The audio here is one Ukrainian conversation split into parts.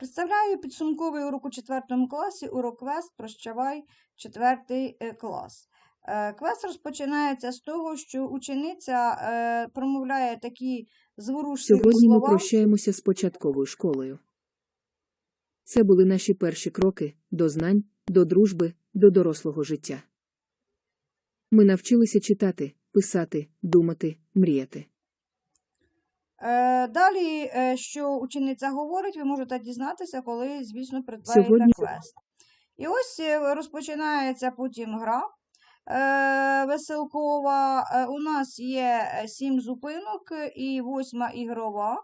Представляю підсумковий урок у 4 класі, урок квест «Прощавай 4 клас. Е, Квест розпочинається з того, що учениця е, промовляє такі зворушливі Сьогодні ми прощаємося з початковою школою. Це були наші перші кроки до знань, до дружби, до дорослого життя. Ми навчилися читати, писати, думати, мріяти. Е, Далі, е, що учениця говорить, ви можете дізнатися, коли, звісно, придбаєте Сьогодні- квест. І ось е, розпочинається потім гра веселкова. У нас є сім зупинок і восьма ігрова.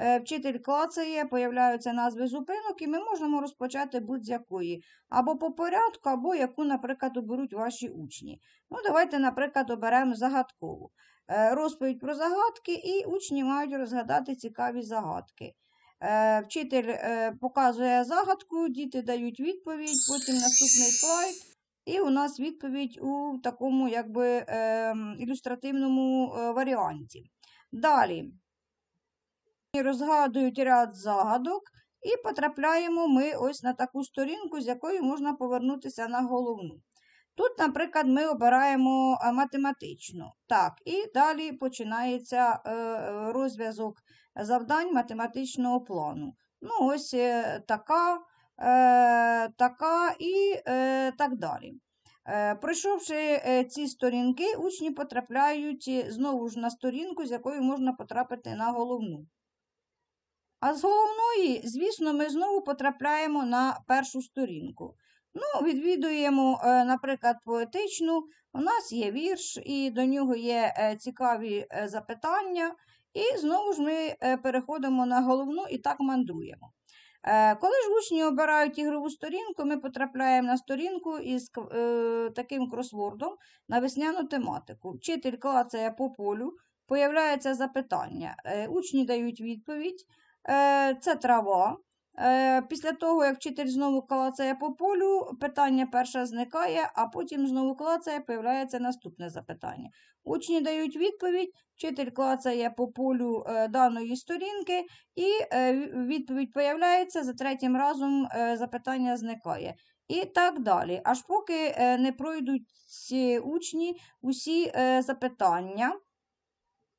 Е, Вчитель клацає, появляються назви зупинок, і ми можемо розпочати будь-з якої. Або по порядку, або яку, наприклад, оберуть ваші учні. Ну, давайте, наприклад, оберемо загадкову. Е, Розповідь про загадки, і учні мають розгадати цікаві загадки. Е, Вчитель показує загадку, діти дають відповідь, потім наступний слайд, і у нас відповідь у такому якби ем, ілюстративному варіанті. Далі розгадують ряд загадок, і потрапляємо ми ось на таку сторінку, з якої можна повернутися на головну. Тут, наприклад, ми обираємо е, математичну. Так, і далі починається е, розв'язок завдань математичного плану. Ну, ось е, така, така і так далі. Пройшовши ці сторінки, учні потрапляють знову ж на сторінку, з якої можна потрапити на головну. А з головної, звісно, ми знову потрапляємо на першу сторінку. Ну, відвідуємо, е, наприклад, поетичну. У нас є вірш, і до нього є е, цікаві е, запитання. І знову ж ми переходимо на головну і так мандруємо. Коли ж учні обирають ігрову сторінку, ми потрапляємо на сторінку із таким кросвордом на весняну тематику. Вчитель клацає по полю, появляється запитання. Учні дають відповідь. Е, Це трава. Е, Після того, як вчитель знову клацає по полю, питання перше зникає, а потім знову клацає, появляється наступне запитання. Учні дають відповідь, вчитель клацає по полю е, даної сторінки, і відповідь появляється, за третім разом запитання зникає. І так далі. Аж поки не пройдуть учні усі запитання,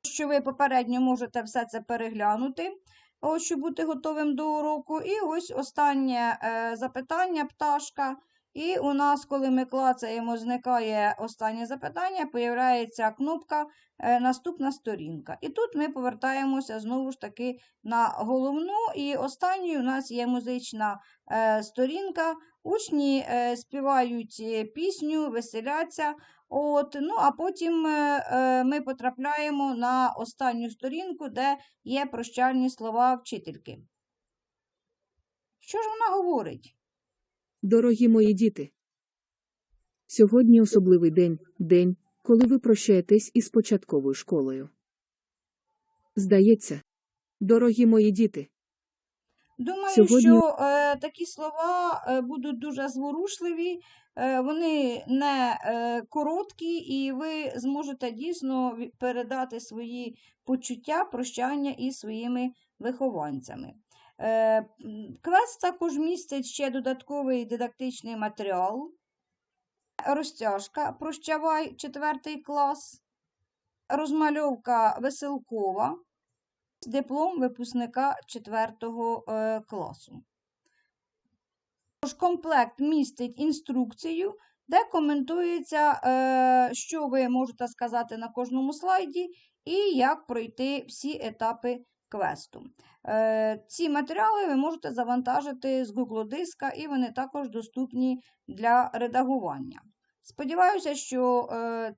що ви попередньо можете все це переглянути. Ось, бути готовим до уроку. І ось останнє е, запитання, пташка. І у нас, коли ми клацаємо, зникає останнє запитання, появляється кнопка е, Наступна сторінка. І тут ми повертаємося знову ж таки на головну. І останньою у нас є музична е, сторінка. Учні е, співають е, пісню, веселяться. От, ну, а потім е, ми потрапляємо на останню сторінку, де є прощальні слова вчительки. Що ж вона говорить? Дорогі мої діти. Сьогодні особливий день, день, коли ви прощаєтесь із початковою школою. Здається, дорогі мої діти, Думаю, Сьогодні- що е, такі слова е, будуть дуже зворушливі, е, вони не е, короткі, і ви зможете дійсно передати свої почуття, прощання із своїми вихованцями. Е, Квест також містить ще додатковий дидактичний матеріал. Розтяжка Прощавай, четвертий клас, розмальовка веселкова диплом випускника 4 е, класу. Тож комплект містить інструкцію, де коментується, е, що ви можете сказати на кожному слайді, і як пройти всі етапи квесту. Е, ці матеріали ви можете завантажити з Google диска, і вони також доступні для редагування. Сподіваюся, що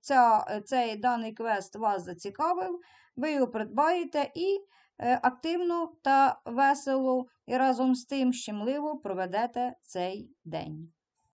ця, цей даний квест вас зацікавив, ви його придбаєте і е, активно та весело і разом з тим щемливо проведете цей день.